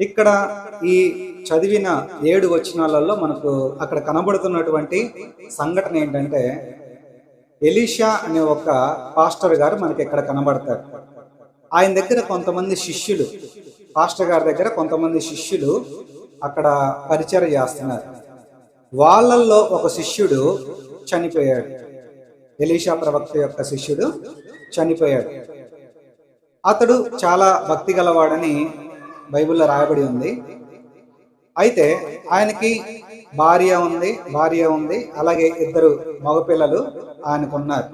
ఇక్కడ ఈ చదివిన ఏడు వచనాలలో మనకు అక్కడ కనబడుతున్నటువంటి సంఘటన ఏంటంటే ఎలీషా అనే ఒక పాస్టర్ గారు మనకి ఇక్కడ కనబడతారు. ఆయన దగ్గర కొంతమంది శిష్యులు పాస్టర్ గారి దగ్గర కొంతమంది శిష్యులు అక్కడ పరిచయం చేస్తున్నారు. వాళ్ళల్లో ఒక శిష్యుడు చనిపోయాడు. ఎలీషా ప్రవక్త యొక్క శిష్యుడు చనిపోయాడు. అతడు చాలా భక్తి గలవాడని బైబిల్లో రాయబడి ఉంది. అయితే ఆయనకి భార్య ఉంది భార్య ఉంది అలాగే ఇద్దరు మగపిల్లలు ఆయనకు ఉన్నారు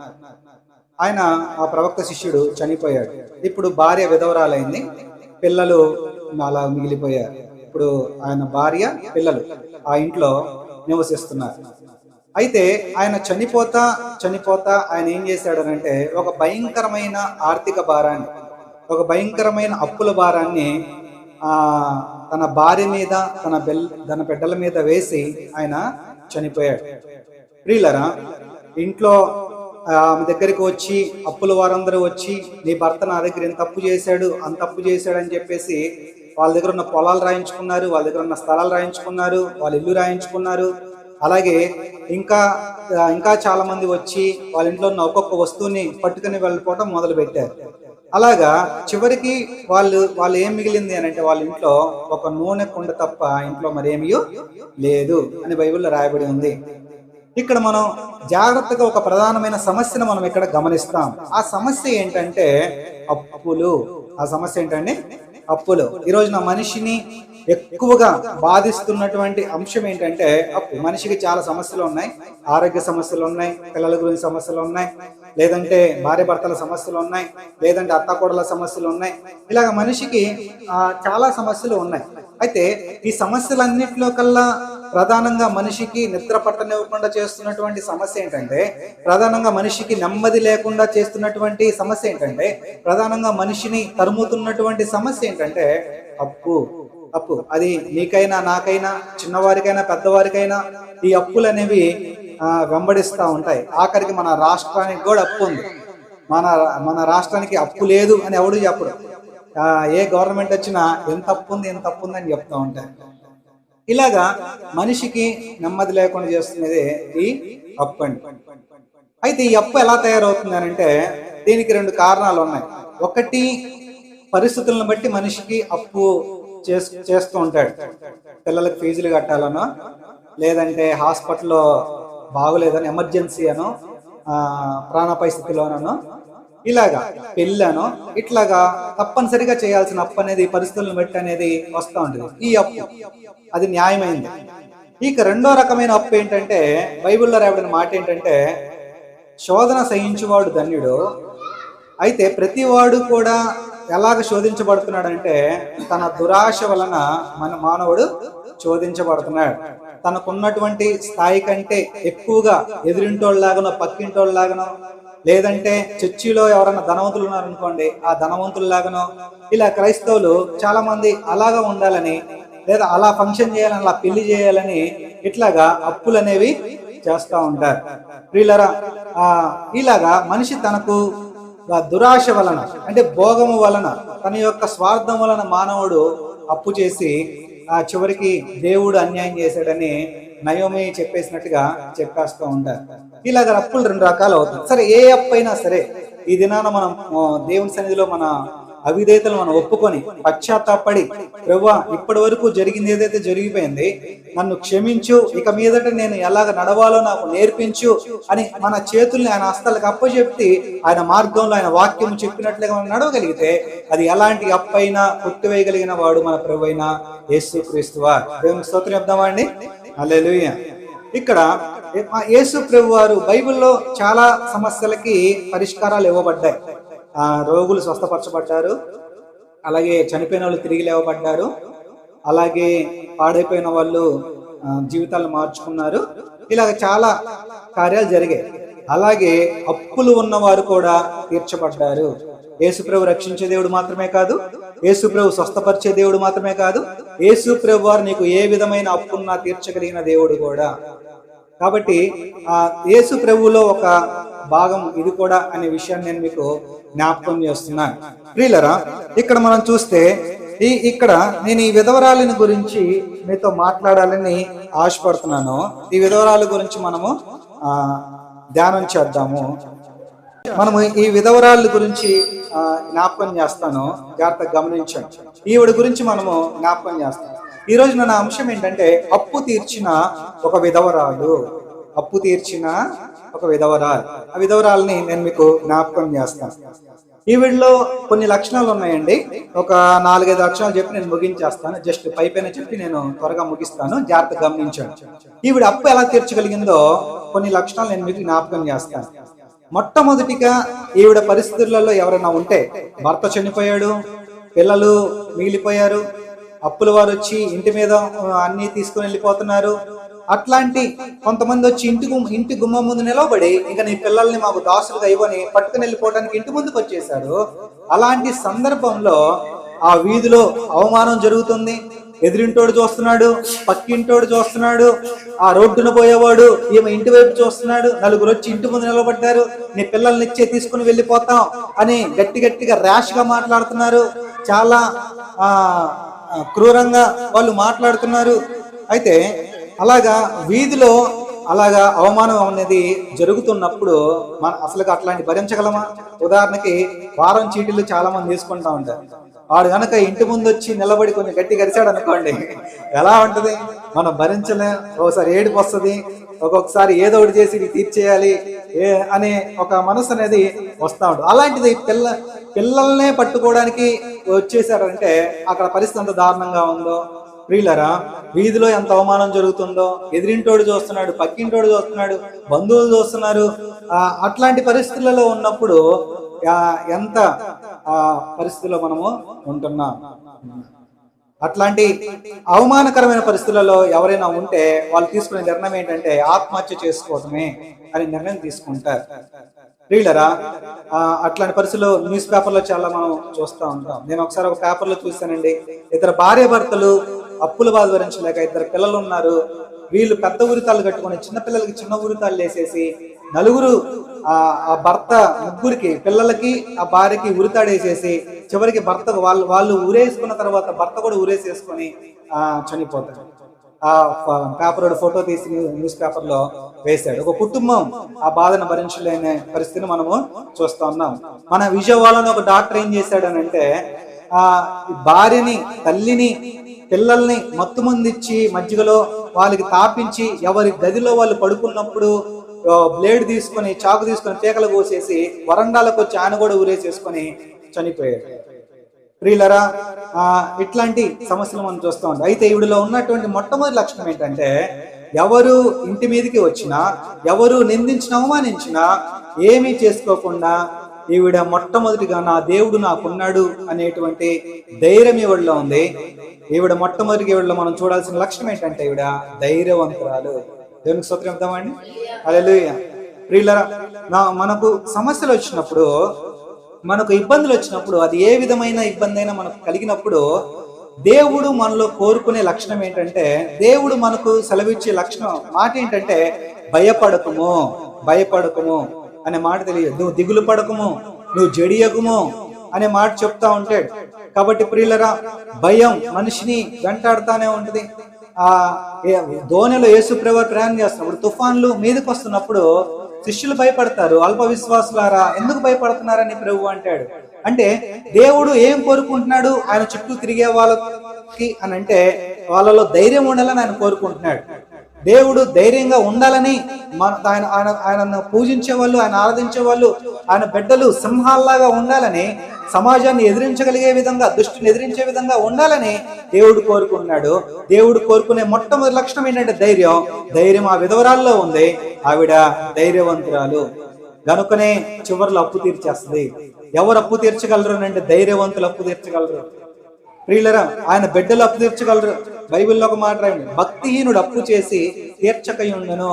ఆయన ఆ ప్రవక్త శిష్యుడు చనిపోయాడు. ఇప్పుడు భార్య విధవరాలైంది పిల్లలు అలా మిగిలిపోయారు. ఇప్పుడు ఆయన భార్య పిల్లలు ఆ ఇంట్లో నివసిస్తున్నారు. అయితే ఆయన చనిపోతా చనిపోతా ఆయన ఏం చేశాడనంటే ఒక భయంకరమైన ఆర్థిక భారాన్ని ఒక భయంకరమైన అప్పుల భారాన్ని తన భార్య మీద తన బెల్ తన బిడ్డల మీద వేసి ఆయన చనిపోయాడు. ప్రియులరా ఇంట్లో ఆమె దగ్గరికి వచ్చి అప్పుల వారందరూ వచ్చి నీ భర్త నా దగ్గర ఎంత తప్పు చేశాడు? అంత తప్పు చేశాడు అని చెప్పేసి వాళ్ళ దగ్గర ఉన్న పొలాలు రాయించుకున్నారు వాళ్ళ దగ్గర ఉన్న స్థలాలు రాయించుకున్నారు వాళ్ళ ఇల్లు రాయించుకున్నారు. అలాగే ఇంకా ఇంకా చాలామంది వచ్చి వాళ్ళ ఇంట్లో ఉన్న ఒక్కొక్క వస్తువుని పట్టుకుని వెళ్ళిపోవటం మొదలు పెట్టారు అలాగా చివరికి వాళ్ళు వాళ్ళు ఏం మిగిలింది అని అంటే వాళ్ళ ఇంట్లో ఒక నూనె కుండ తప్ప ఇంట్లో మరేమీ లేదు అని బైబిల్లో రాయబడి ఉంది. ఇక్కడ మనం జాగ్రత్తగా ఒక ప్రధానమైన సమస్యను మనం ఇక్కడ గమనిస్తాం. ఆ సమస్య ఏంటంటే అప్పులు. ఆ సమస్య ఏంటంటే అప్పులు. ఈ రోజున మనిషిని ఎక్కువగా బాధిస్తున్నటువంటి అంశం ఏంటంటే అప్పు మనిషికి చాలా సమస్యలు ఉన్నాయి. ఆరోగ్య సమస్యలు ఉన్నాయి పిల్లల గురించి సమస్యలు ఉన్నాయి లేదంటే భార్య భర్తల సమస్యలు ఉన్నాయి లేదంటే అత్తకోడల సమస్యలు ఉన్నాయి. ఇలాగ మనిషికి చాలా సమస్యలు ఉన్నాయి. అయితే ఈ సమస్యలన్నింటిలో కల్లా ప్రధానంగా మనిషికి నిద్ర పట్టనివ్వకుండా చేస్తున్నటువంటి సమస్య ఏంటంటే ప్రధానంగా మనిషికి నెమ్మది లేకుండా చేస్తున్నటువంటి సమస్య ఏంటంటే ప్రధానంగా మనిషిని తరుముతున్నటువంటి సమస్య ఏంటంటే అప్పు. అప్పు. అది నీకైనా నాకైనా చిన్నవారికైనా పెద్దవారికైనా ఈ అప్పులు అనేవి వెంబడిస్తూ ఉంటాయి. ఆఖరికి మన రాష్ట్రానికి కూడా అప్పు ఉంది. మన మన రాష్ట్రానికి అప్పు లేదు అని ఎవడు చెప్పడు. ఏ గవర్నమెంట్ వచ్చినా ఎంత అప్పు ఉంది ఎంత అప్పు ఉంది అని చెప్తూ ఉంటాయి. ఇలాగా మనిషికి నెమ్మది లేకుండా చేస్తున్నది ఈ అప్పు అండి. అయితే ఈ అప్పు ఎలా తయారవుతుంది అని అంటే దీనికి రెండు కారణాలు ఉన్నాయి. ఒకటి పరిస్థితులను బట్టి మనిషికి అప్పు చేస్తూ ఉంటాడు. పిల్లలకు ఫీజులు కట్టాలనో లేదంటే హాస్పిటల్లో బాగోలేదని ఎమర్జెన్సీ అనో ప్రాణ పరిస్థితిలోనో ఇలాగా పెళ్ళానో ఇట్లాగా తప్పనిసరిగా చేయాల్సిన అప్పు అనేది పరిస్థితులను బట్టి అనేది వస్తూ ఉంటుంది. ఈ అప్పు అది న్యాయమైంది. ఇక రెండో రకమైన అప్పు ఏంటంటే బైబిల్లో రాబడిన మాట ఏంటంటే శోధన సహించువాడు ధన్యుడు. అయితే ప్రతివాడు కూడా ఎలాగ శోధించబడుతున్నాడంటే తన దురాశ వలన మన మానవుడు శోధించబడుతున్నాడు. తనకున్నటువంటి స్థాయి కంటే ఎక్కువగా ఎదురింటోళ్ళలాగానో పక్కింటోళ్ళలాగనో లేదంటే చర్చిలో ఎవరైనా ధనవంతులు ఉన్నారనుకోండి ఆ ధనవంతుల్లాగానో ఇలా క్రైస్తవులు చాలా మంది అలాగా ఉండాలని లేదా అలా ఫంక్షన్ చేయాలని అలా పెళ్ళి చేయాలని ఇట్లాగా అప్పులు అనేవి చేస్తూ ఉంటారు. వీళ్ళరా ఇలాగా మనిషి తనకు దురాశ వలన అంటే భోగము వలన తన యొక్క స్వార్థం వలన మానవుడు అప్పు చేసి ఆ చివరికి దేవుడు అన్యాయం చేశాడని నయోమి చెప్పేసినట్టుగా చెప్పేస్తూ ఉంటారు. ఇలాగ అప్పులు రెండు రకాలు అవుతాయి. సరే ఏ అప్పు అయినా సరే ఈ దినాన మనం దేవుని సన్నిధిలో మన అవిధేతలు మనం ఒప్పుకొని పశ్చాత్తాపడి ప్రవ్వా ఇప్పటి వరకు జరిగింది ఏదైతే జరిగిపోయింది నన్ను క్షమించు ఇక మీదట నేను ఎలాగ నడవాలో నాకు నేర్పించు అని మన చేతుల్ని ఆయన హస్తాలకు అప్పచెప్తి ఆయన మార్గంలో ఆయన వాక్యం చెప్పినట్లుగా మనం నడవగలిగితే అది ఎలాంటి అప్పైనా కొట్టివేయగలిగిన వాడు మన ప్రభు అయిన యేసు క్రీస్తువా దేవుని స్తోత్రం చెప్దామా అండి? ఇక్కడ ఆ యేసు ప్రభు వారు బైబిల్లో చాలా సమస్యలకి పరిష్కారాలు ఇవ్వబడ్డాయి. రోగులు స్వస్థపరచబడ్డారు. అలాగే చనిపోయిన వాళ్ళు తిరిగి లేవబడ్డారు. అలాగే పాడైపోయిన వాళ్ళు జీవితాలను జీవితాలు మార్చుకున్నారు. ఇలాగ చాలా కార్యాలు జరిగాయి. అలాగే అప్పులు ఉన్నవారు కూడా తీర్చబడ్డారు. యేసుప్రభు రక్షించే దేవుడు మాత్రమే కాదు యేసుప్రభు స్వస్థపరిచే దేవుడు మాత్రమే కాదు యేసుప్రభు వారు నీకు ఏ విధమైన అప్పున్నా తీర్చగలిగిన దేవుడు కూడా. కాబట్టి ఆ యేసు ప్రభువులో ఒక భాగం ఇది కూడా అనే విషయాన్ని నేను మీకు జ్ఞాపకం చేస్తున్నాను ప్రియులరా ఇక్కడ మనం చూస్తే ఈ ఇక్కడ నేను ఈ విధవరాలిని గురించి మీతో మాట్లాడాలని ఆశపడుతున్నాను. ఈ విధవరాల గురించి మనము ధ్యానం చేద్దాము. మనము ఈ విధవరాళ్ళ గురించి జ్ఞాపకం చేస్తాను. జాగ్రత్తగా గమనించండి. ఈవిడ గురించి మనము జ్ఞాపకం చేస్తాం. ఈ రోజు నా అంశం ఏంటంటే అప్పు తీర్చిన ఒక విధవరాలు. అప్పు తీర్చిన ఒక విధవరాలు. ఆ విధవరాల్ని నేను మీకు జ్ఞాపకం చేస్తాను. ఈవిడలో కొన్ని లక్షణాలు ఉన్నాయండి. ఒక నాలుగైదు లక్షణాలు చెప్పి నేను ముగించేస్తాను. జస్ట్ పై పైన చెప్పి నేను త్వరగా ముగిస్తాను. జాగ్రత్తగా గమనించండి. ఈవిడ అప్పు ఎలా తీర్చగలిగిందో కొన్ని లక్షణాలు నేను మీకు జ్ఞాపకం చేస్తాను. మొట్టమొదటిగా ఈవిడ పరిస్థితులలో ఎవరైనా ఉంటే భర్త చనిపోయాడు పిల్లలు మిగిలిపోయారు అప్పుల వారు వచ్చి ఇంటి మీద అన్ని తీసుకుని వెళ్ళిపోతున్నారు. అట్లాంటి కొంతమంది వచ్చి ఇంటి గుమ్మ ఇంటి గుమ్మం ముందు నిలబడి ఇంకా నీ పిల్లల్ని మాకు దాసులుగా ఇవ్వని పట్టుకుని వెళ్ళిపోవడానికి ఇంటి ముందుకు వచ్చేసారు అలాంటి సందర్భంలో ఆ వీధిలో అవమానం జరుగుతుంది. ఎదిరింటోడు చూస్తున్నాడు పక్కింటోడు చూస్తున్నాడు ఆ రోడ్డున పోయేవాడు ఈమె ఇంటి వైపు చూస్తున్నాడు నలుగురు వచ్చి ఇంటి ముందు నిలబడ్డారు. నీ పిల్లల్ని ఇచ్చే తీసుకుని వెళ్ళిపోతాం అని గట్టి గట్టిగా ర్యాష్గా మాట్లాడుతున్నారు. చాలా ఆ, క్రూరంగా వాళ్ళు మాట్లాడుతున్నారు. అయితే అలాగా వీధిలో అలాగా అవమానం అనేది జరుగుతున్నప్పుడు మన అసలు అట్లాంటి భరించగలమా? ఉదాహరణకి వారం చీటీలు చాలా మంది తీసుకుంటా ఉంటారు. వాడు కనుక ఇంటి ముందు వచ్చి నిలబడి కొంచెం గట్టి గరిచాడు అనుకోండి ఎలా ఉంటది? మనం భరించలే. ఒకసారి ఏడుపు వస్తుంది ఒక్కొక్కసారి ఏదో ఒకటి చేసి ఇది తీర్చేయాలి ఏ అనే ఒక మనసు అనేది వస్తూ ఉంటుంది అలాంటిది పిల్ల పిల్లల్నే పట్టుకోవడానికి వచ్చేసారంటే అక్కడ పరిస్థితి ఎంత దారుణంగా ఉందో. ప్రియులరా వీధిలో ఎంత అవమానం జరుగుతుందో. ఎదిరింటోడు చూస్తున్నాడు పక్కింటోడు చూస్తున్నాడు బంధువులు చూస్తున్నారు. అట్లాంటి పరిస్థితులలో ఉన్నప్పుడు ఎంత ఆ పరిస్థితుల్లో మనము ఉంటున్నాం? అట్లాంటి అవమానకరమైన పరిస్థితులలో ఎవరైనా ఉంటే వాళ్ళు తీసుకునే నిర్ణయం ఏంటంటే ఆత్మహత్య చేసుకోవడమే అని నిర్ణయం తీసుకుంటారు. రీడరా అట్లాంటి పరిస్థితుల్లో న్యూస్ పేపర్లో చాలా మనం చూస్తూ ఉంటాం. నేను ఒకసారి ఒక పేపర్లో చూశానండి. ఇద్దరు భార్య భర్తలు అప్పుల బాధ భరించలేక ఇద్దరు పిల్లలు ఉన్నారు. వీళ్ళు పెద్ద ఉరితాలు కట్టుకొని చిన్న పిల్లలకి చిన్న ఉరితాలు వేసేసి నలుగురు ఆ భర్త ముగ్గురికి పిల్లలకి ఆ భార్యకి ఉరితాడేసేసి చివరికి భర్త వాళ్ళు వాళ్ళు ఊరేసుకున్న తర్వాత భర్త కూడా ఊరేసేసుకొని ఆ చనిపోతాడు. ఆ పేపర్ ఫోటో తీసి న్యూస్ పేపర్లో వేశాడు. ఒక కుటుంబం ఆ బాధను భరించలేని పరిస్థితిని మనము చూస్తా ఉన్నాం. మన విజయవాడలో ఒక డాక్టర్ ఏం చేశాడు అని అంటే ఆ భార్యని తల్లిని పిల్లల్ని మత్తు మందిచ్చి మజ్జిగలో వాళ్ళకి తాపించి ఎవరి గదిలో వాళ్ళు పడుకున్నప్పుడు బ్లేడ్ తీసుకొని చాకు తీసుకొని పీకలు కోసేసి వరండాలకు వచ్చి ఆయన కూడా ఊరేసేసుకొని చనిపోయాడు ప్రియులరా ఆ, ఇట్లాంటి సమస్యలు మనం చూస్తూ ఉంటాం అయితే ఈవిడలో ఉన్నటువంటి మొట్టమొదటి లక్షణం ఏంటంటే ఎవరు ఇంటి మీదకి వచ్చినా ఎవరు నిందించిన అవమానించినా ఏమీ చేసుకోకుండా ఈవిడ మొట్టమొదటిగా నా దేవుడు నాకున్నాడు అనేటువంటి ధైర్యం ఈవిడలో ఉంది. ఈవిడ మొట్టమొదటిగా ఈవిడలో మనం చూడాల్సిన లక్ష్యం ఏంటంటే ఈవిడ ధైర్యవంతురాలు. దేవునికి స్తోత్రం ఇద్దామండి అలెలుయ ప్రియులరా నా- మనకు సమస్యలు వచ్చినప్పుడు మనకు ఇబ్బందులు వచ్చినప్పుడు అది ఏ విధమైన ఇబ్బంది అయినా మనకు కలిగినప్పుడు దేవుడు మనలో కోరుకునే లక్షణం ఏంటంటే దేవుడు మనకు సెలవిచ్చే లక్షణం మాట ఏంటంటే భయపడకము భయపడకము అనే మాట తెలియదు. నువ్వు దిగులు పడకము నువ్వు జడియకము అనే మాట చెప్తా ఉంటాడు. కాబట్టి ప్రియులరా భయం మనిషిని వెంటాడుతానే ఉంటుంది. ఆ ధోనిలో యేసు ప్రభు ప్రయాణం చేస్తున్నప్పుడు తుఫాన్లు మీదకి వస్తున్నప్పుడు శిష్యులు భయపడతారు. అల్ప విశ్వాసులారా ఎందుకు భయపడుతున్నారని ప్రభు అంటాడు. అంటే దేవుడు ఏం కోరుకుంటున్నాడు? ఆయన చుట్టూ తిరిగే వాళ్ళకి అని అంటే వాళ్ళలో ధైర్యం ఉండాలని ఆయన కోరుకుంటున్నాడు. దేవుడు ధైర్యంగా ఉండాలని మన ఆయన ఆయన ఆయనను పూజించే వాళ్ళు ఆయన ఆరాధించే వాళ్ళు ఆయన బిడ్డలు సింహాల్లాగా ఉండాలని సమాజాన్ని ఎదిరించగలిగే విధంగా దుష్టిని ఎదిరించే విధంగా ఉండాలని దేవుడు కోరుకున్నాడు దేవుడు కోరుకునే మొట్టమొదటి లక్షణం ఏంటంటే ధైర్యం. ధైర్యం ఆ విధవరాల్లో ఉంది. ఆవిడ ధైర్యవంతురాలు. గనుకనే చివరిలో అప్పు తీర్చేస్తుంది. ఎవరు అప్పు తీర్చగలరు అంటే ధైర్యవంతులు అప్పు తీర్చగలరు. ప్రియులరా ఆయన బిడ్డలు అప్పు తీర్చగలరు. బైబిల్లో ఒక మాట రాయండి. భక్తిహీనుడు అప్పు చేసి తీర్చకయుండను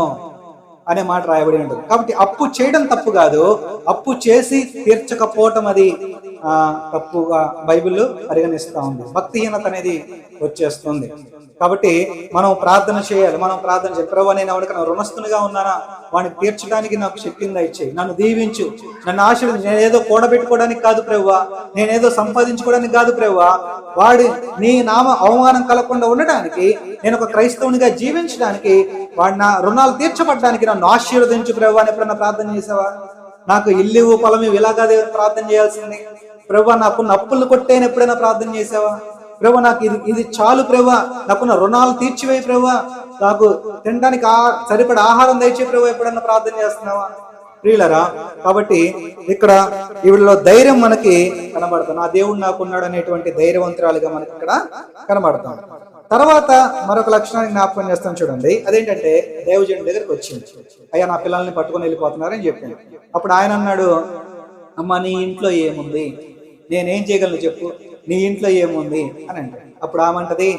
అనే మాట రాయబడి ఉంటుంది. కాబట్టి అప్పు చేయడం తప్పు కాదు. అప్పు చేసి తీర్చకపోవటం అది ఆ తప్పుగా బైబిల్ పరిగణిస్తా ఉంది. భక్తిహీనత అనేది వచ్చేస్తుంది. కాబట్టి మనం ప్రార్థన చేయాలి. మనం ప్రార్థన చేయాలి. ప్రభు నేను ఎవరికైనా రుణస్థునిగా ఉన్నానా? వాడిని తీర్చడానికి నాకు శక్తిని ఇచ్చేయి నన్ను దీవించు. నన్ను ఆశీర్వదించు. నేనేదో కూడబెట్టుకోవడానికి కాదు ప్రభువా నేనేదో సంపాదించుకోవడానికి కాదు ప్రభువా వాడి నీ నామ అవమానం కలగకుండా ఉండడానికి నేను ఒక క్రైస్తవునిగా జీవించడానికి వాడి నా రుణాలు తీర్చబడడానికి నన్ను ఆశీర్వదించు ప్రభు అని ఎప్పుడన్నా ప్రార్థన చేసావా? నాకు ఇల్లు పొలం ఇవి ఇలాగా ప్రార్థన చేయాల్సింది. ప్రభు నాకు నప్పులు కొట్టేని ఎప్పుడైనా ప్రార్థన చేసావా? ప్రభు నాకు ఇది ఇది చాలు ప్రభు. నాకున్న రుణాలు తీర్చివే ప్రభు. నాకు తినడానికి ఆ సరిపడ ఆహారం దయచే ప్రభు ఎప్పుడన్నా ప్రార్థన చేస్తున్నావా? ప్రియులరా కాబట్టి ఇక్కడ ఈవిడలో ధైర్యం మనకి కనబడుతుంది. నా దేవుడు నాకున్నాడు అనేటువంటి ధైర్యవంతురాలుగా మనకి ఇక్కడ కనబడతాం తర్వాత మరొక లక్షణాన్ని జ్ఞాపకం చేస్తాను చూడండి. అదేంటంటే దేవజనుడి దగ్గరికి వచ్చింది. అయ్యా నా పిల్లల్ని పట్టుకొని వెళ్ళిపోతున్నారని చెప్పాను అప్పుడు ఆయన అన్నాడు అమ్మ నీ ఇంట్లో ఏముంది? నేనేం చేయగలను చెప్పు? నీ ఇంట్లో ఏముంది? అని అంటాడు. అప్పుడు ఆమంటది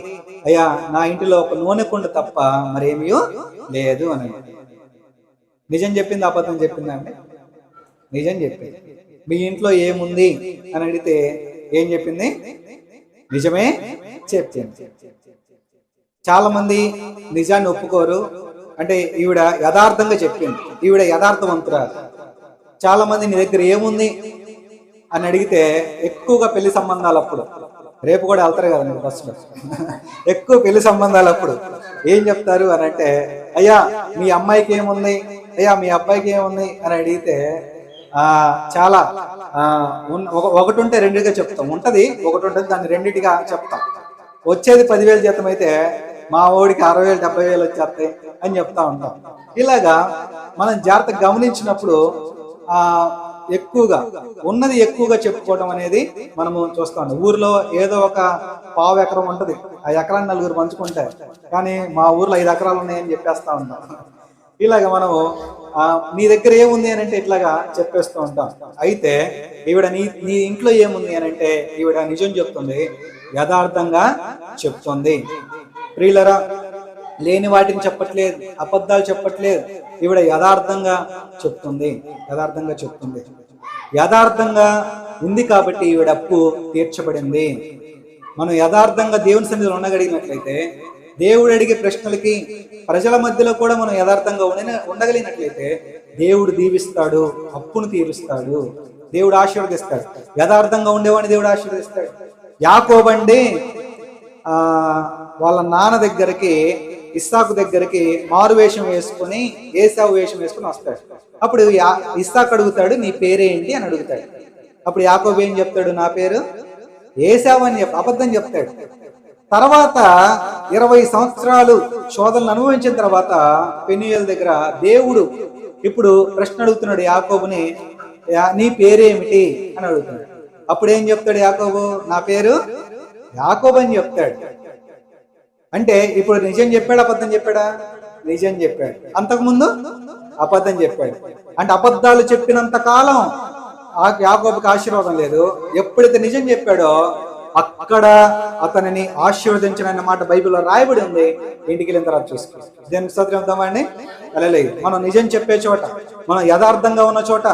అయ్యా నా ఇంటిలో ఒక నూనె కుండ తప్ప మరేమీ లేదు అని నిజం చెప్పింది అబద్ధం చెప్పిందండి నిజం చెప్పింది. మీ ఇంట్లో ఏముంది? అని అడిగితే ఏం చెప్పింది? నిజమే చెప్పింది. చాలా మంది నిజాన్ని ఒప్పుకోరు. అంటే ఈవిడ యథార్థంగా చెప్పింది. ఈవిడ యథార్థవంతురాలు. చాలా మంది నీ దగ్గర ఏముంది? అని అడిగితే ఎక్కువగా పెళ్ళి సంబంధాలు అప్పుడు. రేపు కూడా వెళ్తారు కదా మీరు బస్సులో. ఎక్కువ పెళ్ళి సంబంధాలు అప్పుడు. ఏం చెప్తారు అని అంటే అయ్యా మీ అమ్మాయికి ఏముంది? అయ్యా మీ అబ్బాయికి ఏముంది? అని అడిగితే ఆ చాలా. ఒక- ఒకటి ఉంటే రెండుగా చెప్తాం. ఉంటది ఒకటి ఉంటుంది దాన్ని రెండింటిగా చెప్తాం. వచ్చేది పదివేలు జీతం అయితే మా ఓడికి అరవై వేలు డెబ్బై వేలు వచ్చేస్తాయి అని చెప్తా ఉంటాం. ఇలాగా మనం జాగ్రత్తగా గమనించినప్పుడు ఆ ఎక్కువగా ఉన్నది ఎక్కువగా చెప్పుకోవడం అనేది మనము చూస్తాం ఊర్లో ఏదో ఒక పావు ఎకరం ఉంటది. ఆ ఎకరాన్ని నలుగురు పంచుకుంటారు. కానీ మా ఊర్లో ఐదు ఎకరాలు ఉన్నాయని చెప్పేస్తా ఉంటాం. ఇలాగ మనము నీ దగ్గర ఏముంది అని అంటే ఇట్లాగా చెప్పేస్తూ ఉంటాం. అయితే ఈవిడ నీ నీ ఇంట్లో ఏముంది అని అంటే ఈవిడ నిజం చెప్తుంది యథార్థంగా చెప్తుంది. ప్రియులరా లేని వాటిని చెప్పట్లేదు అబద్ధాలు చెప్పట్లేదు. ఈవిడ యథార్థంగా చెప్తుంది యథార్థంగా చెప్తుంది. యథార్థంగా ఉంది కాబట్టి ఈవిడ అప్పు తీర్చబడింది. మనం యథార్థంగా దేవుని సన్నిధిలో ఉండగలిగినట్లయితే దేవుడు అడిగే ప్రశ్నలకి ప్రజల మధ్యలో కూడా మనం యథార్థంగా ఉండిన ఉండగలిగినట్లయితే దేవుడు దీవిస్తాడు అప్పును తీరుస్తాడు దేవుడు ఆశీర్వదిస్తాడు. యథార్థంగా ఉండేవాడిని దేవుడు ఆశీర్వదిస్తాడు. యాకోబండి ఆ వాళ్ళ నాన్న దగ్గరికి ఇస్సాకు దగ్గరికి మారు వేషం వేసుకుని ఏసావు వేషం వేసుకుని వస్తాడు. అప్పుడు యా- ఇస్సాకు అడుగుతాడు నీ పేరేంటి? అని అడుగుతాడు. అప్పుడు యాకోబు ఏం చెప్తాడు? నా పేరు ఏసావు అని చెప్ అబద్ధం చెప్తాడు. తర్వాత ఇరవై సంవత్సరాలు శోధనలు అనుభవించిన తర్వాత పెనియల్ దగ్గర దేవుడు ఇప్పుడు ప్రశ్న అడుగుతున్నాడు యాకోబుని "యా- నీ పేరేమిటి? అని అడుగుతున్నాడు. అప్పుడు ఏం చెప్తాడు యాకోబు? నా పేరు యాకోబు అని చెప్తాడు. అంటే ఇప్పుడు నిజం చెప్పాడు అబద్ధం చెప్పాడా? నిజం చెప్పాడు. అంతకుముందు అబద్ధం చెప్పాడు. అంటే అబద్ధాలు చెప్పినంత కాలం ఆ యాకోబుకి ఆశీర్వాదం లేదు. ఎప్పుడైతే నిజం చెప్పాడో అక్కడ అతనిని ఆశీర్వదించిన మాట బైబిల్లో రాయబడి ఉంది. ఇంటికి వెళ్ళిన తర్వాత చూసుకో. దేని స్తోత్రం వెళ్ళలేదు మనం నిజం చెప్పే చోట మనం యథార్థంగా ఉన్న చోట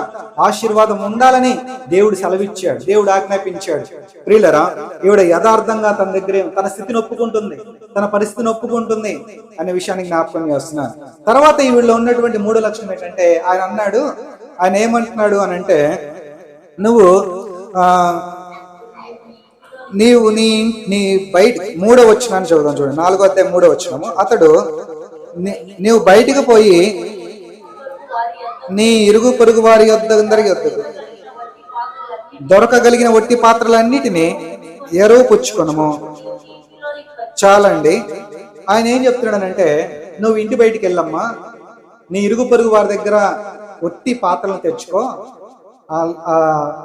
ఆశీర్వాదం ఉండాలని దేవుడు సెలవిచ్చాడు. దేవుడు ఆజ్ఞాపించాడు. ప్రియులరా ఈవిడ యథార్థంగా తన దగ్గరే తన స్థితిని ఒప్పుకుంటుంది తన పరిస్థితిని ఒప్పుకుంటుంది అనే విషయాన్ని జ్ఞాపకం చేస్తున్నాను తర్వాత ఈవిడలో ఉన్నటువంటి మూడో లక్షణం ఏంటంటే ఆయన అన్నాడు ఆయన ఏమంటున్నాడు అని అంటే నువ్వు ఆ నీవు నీ నీ బయట మూడో వచ్చినాన్ని చదువుదాం చూడండి. నాలుగో అధ్యాయం మూడో వచ్చినాము అతడు నీవు బయటికి పోయి నీ ఇరుగు పొరుగు వారి యొద్ద అందరి దొరకగలిగిన ఒట్టి పాత్రలన్నిటినీ ఎరువు పుచ్చుకొనము. చాలండి. ఆయన ఏం చెప్తున్నాడనంటే నువ్వు ఇంటి బయటికి వెళ్ళమ్మా. నీ ఇరుగు పొరుగు వారి దగ్గర ఒట్టి పాత్రలను తెచ్చుకో.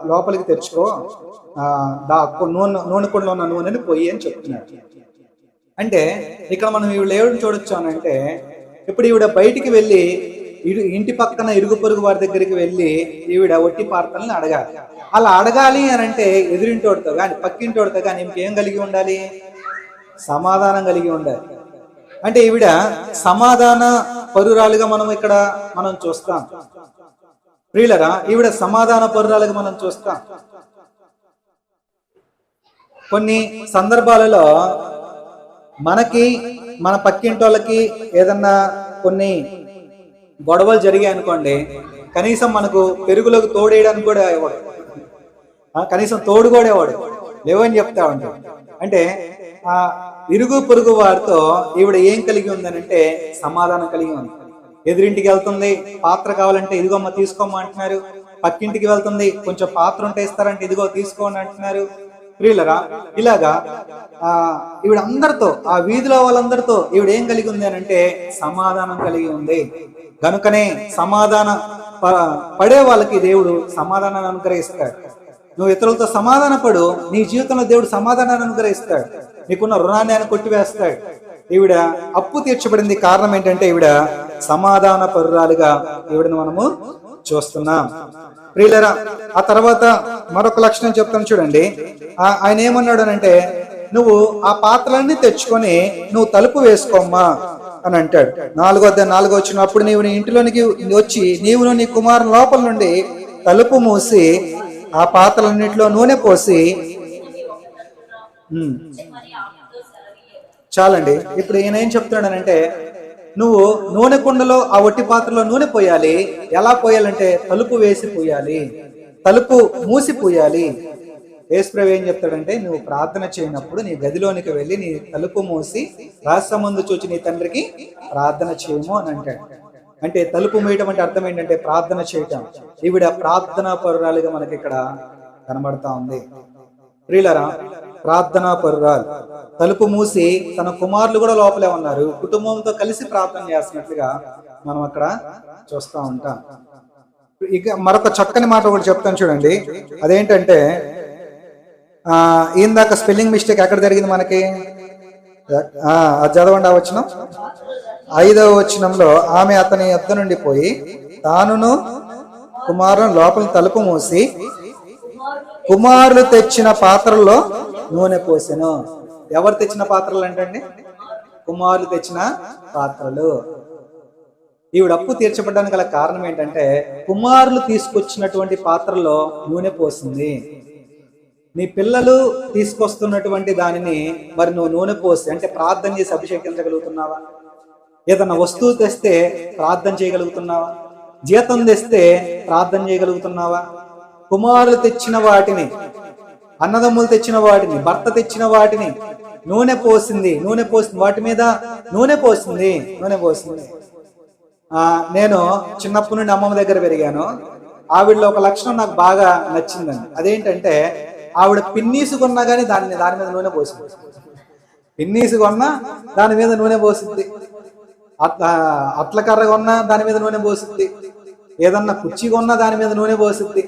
లోపలికి తెచ్చుకో. దా నూనె నూనె కొండలో ఉన్న నూనెని పోయి అని చెప్తున్నాడు అంటే ఇక్కడ మనం ఈవిడ ఏడు చూడొచ్చు అని అంటే ఇప్పుడు ఈవిడ బయటికి వెళ్ళి ఇంటి పక్కన ఇరుగు పొరుగు వారి దగ్గరికి వెళ్ళి ఈవిడ ఒట్టి పార్తల్ని అడగాలి. అలా అడగాలి అని అంటే ఎదురింటోడితో కానీ పక్కింటోడితో కానీ ఇంకేం కలిగి ఉండాలి? సమాధానం కలిగి ఉండాలి. అంటే ఈవిడ సమాధాన పరురాలుగా మనం ఇక్కడ మనం చూస్తాం. ప్రియులరా ఈవిడ సమాధాన పరురాలుగా మనం చూస్తాం. కొన్ని సందర్భాలలో మనకి మన పక్కింటి వాళ్ళకి ఏదన్నా కొన్ని గొడవలు జరిగాయి అనుకోండి కనీసం మనకు పెరుగులకు తోడేయడానికి కూడా ఇవ్వడు ఆ, కనీసం తోడు కూడా ఇవ్వడు లేవని చెప్తా ఉంటాడు. అంటే ఆ ఇరుగు పొరుగు వారితో ఈవిడ ఏం కలిగి ఉందని అంటే సమాధానం కలిగి ఉంది. ఎదురింటికి వెళ్తుంది పాత్ర కావాలంటే ఇదిగోమ్మ తీసుకోమ్మ అంటున్నారు. పక్కింటికి వెళ్తుంది కొంచెం పాత్ర ఉంటే ఇస్తారంటే ఇదిగో తీసుకోండి అంటున్నారు. ప్రియులరా ఇలాగా ఆ ఈవిడ అందరితో ఆ వీధిలో వాళ్ళందరితో ఈవిడ ఏం కలిగి ఉంది అని అంటే సమాధానం కలిగి ఉంది. కనుకనే సమాధాన పడే వాళ్ళకి దేవుడు సమాధానాన్ని అనుగ్రహిస్తాడు. నువ్వు ఇతరులతో సమాధాన పడు నీ జీవితంలో దేవుడు సమాధానాన్ని అనుగ్రహిస్తాడు. నీకున్న రుణాన్ని ఆయన కొట్టివేస్తాడు. ఈవిడ అప్పు తీర్చబడింది కారణం ఏంటంటే ఈవిడ సమాధాన పరురాలుగా ఈవిడను మనము చూస్తున్నాం. ప్రియులరా ఆ తర్వాత మరొక లక్షణం చెప్తాను చూడండి. ఆయన ఏమన్నాడు అంటే నువ్వు ఆ పాత్రలన్నీ తెచ్చుకొని నువ్వు తలుపు వేసుకోమ్మా అని అంటాడు. నాలుగో నాలుగో వచ్చినప్పుడు నీవు నీ ఇంటిలోనికి వచ్చి నీవు నీ కుమారు లోపల నుండి తలుపు మూసి ఆ పాత్రలన్నింటిలో నూనె పోసి చాలండి. ఇప్పుడు ఈయన ఏం చెప్తున్నాడనంటే నువ్వు నూనె కుండలో ఆ ఒట్టి పాత్రలో నూనె పోయాలి. ఎలా పోయాలంటే తలుపు వేసి పోయాలి. తలుపు మూసి పోయాలి. యేసుప్రభు ఏం చెప్తాడంటే నువ్వు ప్రార్థన చేయనప్పుడు నీ గదిలోనికి వెళ్ళి నీ తలుపు మూసి రహస్య ముందు చూచి నీ తండ్రికి ప్రార్థన చేయము అని అంటాడు. అంటే తలుపు మూయటం అంటే అర్థం ఏంటంటే ప్రార్థన చేయటం. ఈవిడ ప్రార్థనా పరురాలుగా మనకి ఇక్కడ కనబడతా ఉంది. ప్రియులరా ప్రార్థనా పరురాలు. తలుపు మూసి తన కుమారులు కూడా లోపలే ఉన్నారు. కుటుంబంతో కలిసి ప్రార్థన చేస్తున్నట్లుగా మనం అక్కడ చూస్తూ ఉంటాం. ఇక మరొక చక్కని మాట ఒకటి చెప్తాను చూడండి. అదేంటంటే ఆ ఇందాక స్పెల్లింగ్ మిస్టేక్ ఎక్కడ జరిగింది మనకి? అది చదవండి ఆ వచనం. ఐదవ వచనంలో ఆమె అతని యొద్ద నుండి పోయి తానును కుమారుని లోపల తలుపు మూసి కుమారులు తెచ్చిన పాత్రల్లో నూనె పోసెను. ఎవరు తెచ్చిన పాత్రలు అంటండి? కుమారులు తెచ్చిన పాత్రలు. ఈవిడ అప్పు తీర్చబడడానికి గల కారణం ఏంటంటే కుమారులు తీసుకొచ్చినటువంటి పాత్రలో నూనె పోసింది. నీ పిల్లలు తీసుకొస్తున్నటువంటి దానిని మరి నువ్వు నూనె పోసి అంటే ప్రార్థన చేసి అభిషేకించగలుగుతున్నావా? ఏదన్నా వస్తువు తెస్తే ప్రార్థన చేయగలుగుతున్నావా? జీతం తెస్తే ప్రార్థన చేయగలుగుతున్నావా? కుమారులు తెచ్చిన వాటిని అన్నదమ్ములు తెచ్చిన వాటిని భర్త తెచ్చిన వాటిని నూనె పోసింది నూనె పోసింది. వాటి మీద నూనె పోసింది నూనె పోసింది. నేను చిన్నప్పటి నుండి అమ్మమ్మ దగ్గర పెరిగాను. ఆవిడలో ఒక లక్షణం నాకు బాగా నచ్చిందండి. అదేంటంటే ఆవిడ పిన్నీసు కొన్నా కానీ దాని దాని మీద నూనె పోసింది. పిన్నీసు కొన్నా దాని మీద నూనె పోసింది అట్ల కర్ర కొన్నా దాని మీద నూనె పోసింది ఏదన్నా కుర్చీ కొన్నా దాని మీద నూనె పోసింది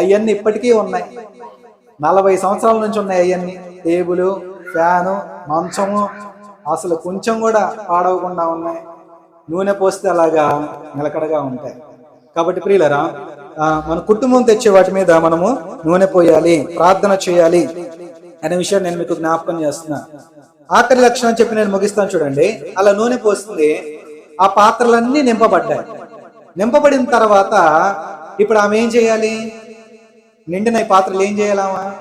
అవన్నీ ఇప్పటికీ ఉన్నాయి. నలభై సంవత్సరాల నుంచి ఉన్నాయి అవన్నీ. టేబుల్ ఫ్యాను మంచము అసలు కొంచెం కూడా పాడవకుండా ఉన్నాయి. నూనె పోస్తే అలాగా నిలకడగా ఉంటాయి. కాబట్టి ప్రియులరా మన కుటుంబం తెచ్చే వాటి మీద మనము నూనె పోయాలి ప్రార్థన చేయాలి అనే విషయాన్ని నేను మీకు జ్ఞాపకం చేస్తున్నా. ఆఖరి లక్షణం చెప్పి నేను ముగిస్తాను చూడండి. అలా నూనె పోస్తుంది ఆ పాత్రలన్నీ నింపబడ్డాయి. నింపబడిన తర్వాత ఇప్పుడు ఆమె ఏం చేయాలి? నిండిన ఈ పాత్రలు ఏం చేయాలమ్మా?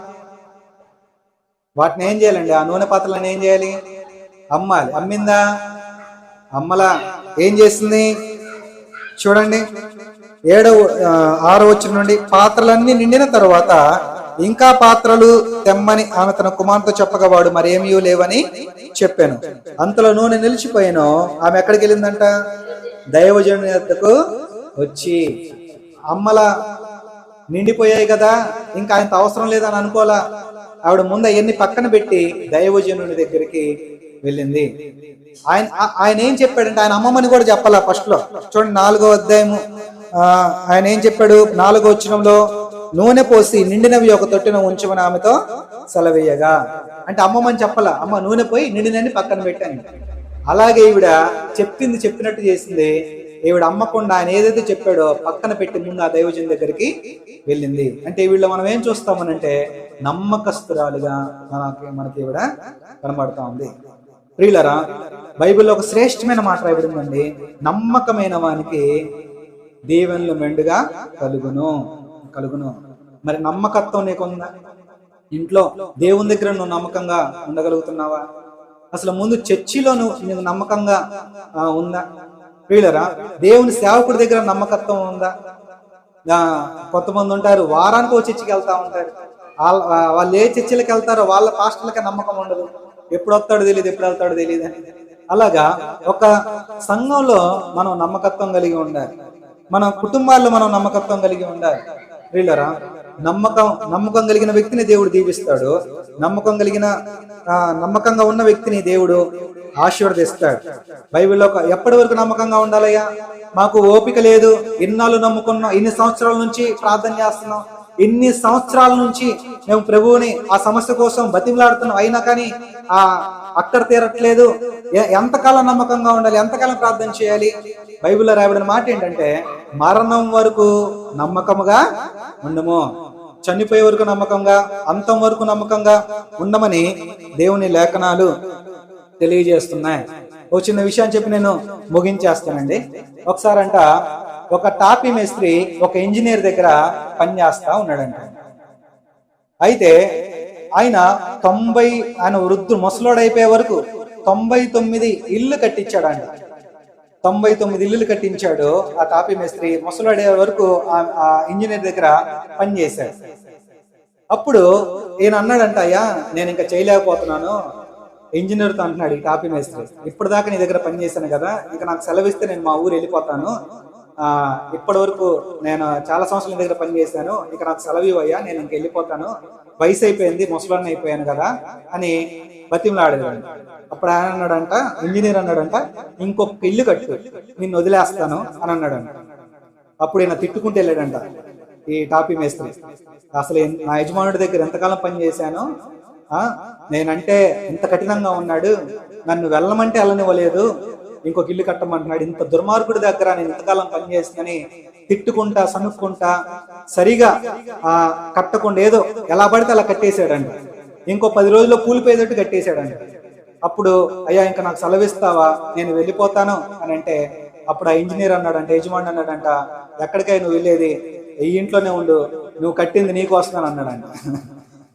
వాటిని ఏం చేయాలండి? ఆ నూనె పాత్రలను ఏం చేయాలి? అమ్మాలి. అమ్మిందా? అమ్మలా. ఏం చేసింది చూడండి. ఏడవ ఆరో వచ్చిన నుండి పాత్రలన్నీ నిండిన తర్వాత ఇంకా పాత్రలు తెమ్మని ఆమె తన కుమార్తె చెప్పగవాడు మరేమీ లేవని చెప్పాను. అంతలో నూనె నిలిచిపోయాను. ఆమె ఎక్కడికి వెళ్ళిందంట? దైవజనుని వద్దకు వచ్చి అమ్మల నిండిపోయాయి కదా ఇంకా ఆయనతో అవసరం లేదని అనుకోలా. ఆవిడ ముందు అవన్నీ పక్కన పెట్టి దైవజనుని దగ్గరికి వెళ్ళింది. ఆయన ఆయన ఏం చెప్పాడంటే ఆయన అమ్మమ్మని కూడా చెప్పాలా ఫస్ట్లో చూడండి నాలుగో అధ్యాయము. ఆయన ఏం చెప్పాడు? నాలుగో వచ్చినంలో నూనె పోసి నిండినవి ఒక తొట్టిన ఉంచమని ఆమెతో సెలవేయగా. అంటే అమ్మమ్మని చెప్పాలా? అమ్మ నూనె పోయి నిండినని పక్కన పెట్టాను. అలాగే ఈవిడ చెప్పింది చెప్పినట్టు చేసింది. ఈవిడ అమ్మకుండా ఆయన ఏదైతే చెప్పాడో పక్కన పెట్టి ముందు ఆ దైవజన్ దగ్గరికి వెళ్ళింది. అంటే వీళ్ళు మనం ఏం చూస్తామనంటే నమ్మకస్తురాలుగా మనకి మనకి ఈవిడ కనబడతా ఉంది. ప్రియులరా బైబిల్లో ఒక శ్రేష్టమైన మాట రాయబడిందండి. నమ్మకమైన వానికి దీవెనలు మెండుగా కలుగును కలుగును. మరి నమ్మకత్వం నీకుందా? ఇంట్లో దేవుని దగ్గర నువ్వు నమ్మకంగా ఉండగలుగుతున్నావా? అసలు ముందు చర్చిలో నువ్వు నీకు నమ్మకంగా ఆ, ఉందా? వీళ్ళరా దేవుని సేవకుడి దగ్గర నమ్మకత్వం ఉందా? ఆ, కొంతమంది ఉంటారు వారానికి ఓ చర్చికి వెళ్తా ఉంటారు. వాళ్ళ- వాళ్ళు ఏ చర్చిలకు వెళ్తారో వాళ్ళ పాస్టర్లకి నమ్మకం ఉండదు. ఎప్పుడు వస్తాడో తెలియదు ఎప్పుడు వెళ్తాడో తెలియదు అని. అలాగా ఒక సంఘంలో మనం నమ్మకత్వం కలిగి ఉండాలి. మన కుటుంబాల్లో మనం నమ్మకత్వం కలిగి ఉండాలి. వీళ్ళరా నమ్మకం నమ్మకం కలిగిన వ్యక్తిని దేవుడు దీవిస్తాడు. నమ్మకం కలిగిన నమ్మకంగా ఉన్న వ్యక్తిని దేవుడు ఆశీర్వదిస్తాడు. బైబిల్లో ఒక- ఎప్పటి వరకు నమ్మకంగా ఉండాలయ్యా? మాకు ఓపిక లేదు. ఇన్నాళ్ళు నమ్ముకున్నాం ఇన్ని సంవత్సరాల నుంచి ప్రార్థన చేస్తున్నాం. ఇన్ని సంవత్సరాల నుంచి మేము ప్రభువుని ఆ సమస్య కోసం బతిమలాడుతున్నాం. అయినా కానీ ఆ అక్కడ తీరట్లేదు. ఎంతకాలం నమ్మకంగా ఉండాలి? ఎంతకాలం ప్రార్థన చేయాలి? బైబిల్లో రాయబడిన మాట ఏంటంటే మరణం వరకు నమ్మకముగా ఉండము. చనిపోయే వరకు నమ్మకంగా అంతం వరకు నమ్మకంగా ఉండమని దేవుని లేఖనాలు తెలియజేస్తున్నాయి. ఒక చిన్న విషయం చెప్పి నేను ముగించేస్తానండి. ఒకసారంట ఒక టాపీ మేస్త్రి ఒక ఇంజనీర్ దగ్గర పనిచేస్తా ఉన్నాడంట. అయితే ఆయన తొంభై ఆయన వృద్ధు ముసలోడైపోయే అయిపోయే వరకు తొంభై తొమ్మిది ఇల్లు కట్టించాడంట. తొంభై తొమ్మిది ఇల్లులు కట్టించాడు ఆ తాపీ మేస్త్రి ముసలాడే వరకు ఆ ఇంజనీర్ దగ్గర పనిచేశాడు. అప్పుడు ఈయన అన్నాడంట అయ్యా నేను ఇంకా చేయలేకపోతున్నాను. ఇంజనీర్తో అంటున్నాడు ఈ టాపీ మేస్త్రి. ఇప్పటిదాకా నీ దగ్గర పని చేశాను కదా ఇక నాకు సెలవిస్తే నేను మా ఊరు వెళ్ళిపోతాను. ఆ ఇప్పటి వరకు నేను చాలా సంవత్సరాల దగ్గర పనిచేశాను ఇక నాకు సెలవు ఇవ్వయ్యా నేను ఇంక వెళ్ళిపోతాను. వయసు అయిపోయింది ముసలాన్ని అయిపోయాను కదా అని బతిమలాడాడు అప్పుడు ఆయన అన్నాడంట ఇంజనీర్ అన్నాడంట ఇంకొక ఇల్లు కట్టు నిన్ను వదిలేస్తాను అని అన్నాడంట. అప్పుడు ఈయన తిట్టుకుంటూ వెళ్ళాడంట ఈ టాపీ మేస్త్రి. అసలు నా యజమానుడి దగ్గర ఎంతకాలం పనిచేశాను నేనంటే ఇంత కఠినంగా ఉన్నాడు. నన్ను వెళ్ళమంటే వెళ్ళనివ్వలేదు. ఇంకొక ఇల్లు కట్టమంటున్నాడు. ఇంత దుర్మార్గుడి దగ్గర నేను ఇంతకాలం పని తిట్టుకుంటా సనుక్కుంటా సరిగా ఆ కట్టకుండా ఏదో ఎలా పడితే అలా కట్టేశాడంట. ఇంకో పది రోజుల్లో కూలిపోయేటట్టు కట్టేశాడండి అప్పుడు అయ్యా ఇంకా నాకు సెలవిస్తావా? నేను వెళ్ళిపోతాను. అని అంటే అప్పుడు ఆ ఇంజనీర్ అన్నాడంట యజమాని అన్నాడంట ఎక్కడికై నువ్వు వెళ్ళేది? ఈ ఇంట్లోనే ఉండు. నువ్వు కట్టింది నీకోసమని అన్నాడంట.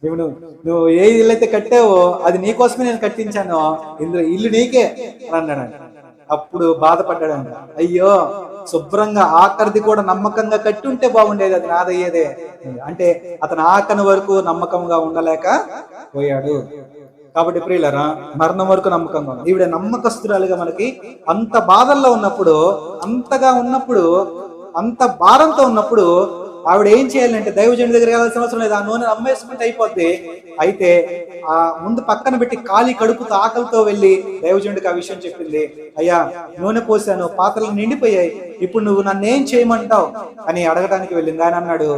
నువ్వు నువ్వు ఏ ఇల్లు అయితే కట్టావో అది నీకోసమే నేను కట్టించాను ఇందులో ఇల్లు నీకే అని అన్నాడంట అప్పుడు బాధపడ్డాడంట. అయ్యో శుభ్రంగా ఆఖరిది కూడా నమ్మకంగా కట్టి ఉంటే బాగుండేది అది నాదయ్యేదే అంటే అతను ఆఖరి వరకు నమ్మకంగా ఉండలేక పోయాడు. కాబట్టి ప్రియులరా మరణం వరకు నమ్మకంగా ఉంది ఈవిడ నమ్మకస్తురాలుగా మనకి అంత బాధల్లో ఉన్నప్పుడు అంతగా ఉన్నప్పుడు అంత భారంతో ఉన్నప్పుడు ఆవిడ ఏం చేయాలంటే దైవజనుడి దగ్గర వెళ్ళాల్సిన అవసరం లేదు. ఆ నూనె అమ్మేసుకుంటే అయిపోద్ది. అయితే ఆ ముందు పక్కన పెట్టి ఖాళీ కడుపుతో ఆకలితో వెళ్ళి దైవజనుడికి ఆ విషయం చెప్పింది. అయ్యా నూనె పోసాను పాత్రలు నిండిపోయాయి. ఇప్పుడు నువ్వు నన్ను ఏం చేయమంటావు? అని అడగడానికి వెళ్ళింది. ఆయన అన్నాడు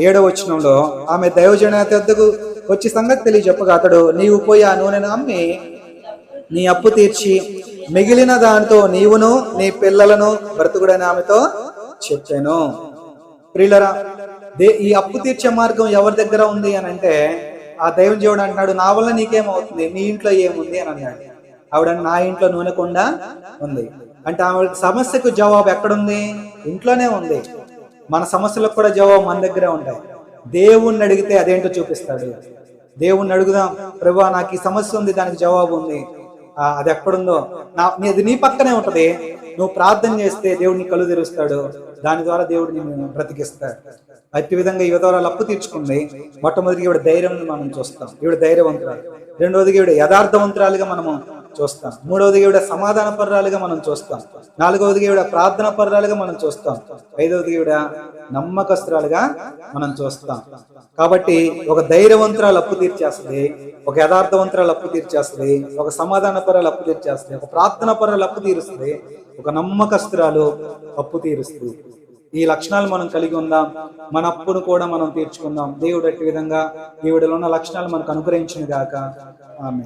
ఏడో వచనంలో ఆమె దైవజన వద్దకు వచ్చి సంగతి తెలియ చెప్పగా అతడు నీవు పోయి ఆ నూనెను అమ్మి నీ అప్పు తీర్చి మిగిలిన దానితో నీవును నీ పిల్లలను బ్రతుకుడని ఆమెతో చెప్పాను. ప్రియులరా దే ఈ అప్పు తీర్చే మార్గం ఎవరి దగ్గర ఉంది అని అంటే ఆ దైవం దేవుడు అంటున్నాడు నా వల్ల నీకేమవుతుంది? నీ ఇంట్లో ఏముంది? అని అన్నాడు. ఆవిడ నా ఇంట్లో నూనె కొండ ఉంది. అంటే ఆవిడ సమస్యకు జవాబు ఎక్కడుంది? ఇంట్లోనే ఉంది. మన సమస్యలకు కూడా జవాబు మన దగ్గరే ఉంటాయి. దేవుణ్ణి అడిగితే అదేంటో చూపిస్తాడు. దేవుణ్ణి అడుగుదాం ప్రభా నాకు ఈ సమస్య ఉంది దానికి జవాబు ఉంది. అది ఎక్కడుందో? నా నీ- అది నీ పక్కనే ఉంటది. నువ్వు ప్రార్థన చేస్తే దేవుడిని కళ్ళు తెరుస్తాడు. దాని ద్వారా దేవుడు నిన్ను బ్రతికిస్తాడు. అట్టి విధంగా ఈ ద్వారా అప్పు తీర్చుకుంది. మొట్టమొదటి ఈవిడ ధైర్యం మనం చూస్తాం. ఈవిడ ధైర్యవంతురాలు. రెండవదిగా ఈవిడ యథార్థవంతురాలుగా మనము చూస్తాం. మూడవదిగా ఈవిడ సమాధాన పర్రాలుగా మనం చూస్తాం. నాలుగవదిగా ఈవిడ ప్రార్థన పర్రాలుగా మనం చూస్తాం. ఐదవదిగా ఈవిడ నమ్మకస్తురాలుగా మనం చూస్తాం. కాబట్టి ఒక ధైర్యవంతురాలు అప్పు తీర్చేస్తుంది ఒక యథార్థవంతురాలు అప్పు తీర్చేస్తుంది ఒక సమాధాన పరాలు అప్పు తీర్చేస్తుంది ఒక ప్రార్థన పరాలు అప్పు తీరుస్తుంది ఒక నమ్మకస్తురాలు అప్పు తీరుస్తుంది. ఈ లక్షణాలు మనం కలిగి ఉందాం. మన అప్పును కూడా మనం తీర్చుకుందాం. దేవుడు అట్టి విధంగా ఈవిడలో ఉన్న లక్షణాలు మనకు అనుగ్రహించిన గాక ఆమె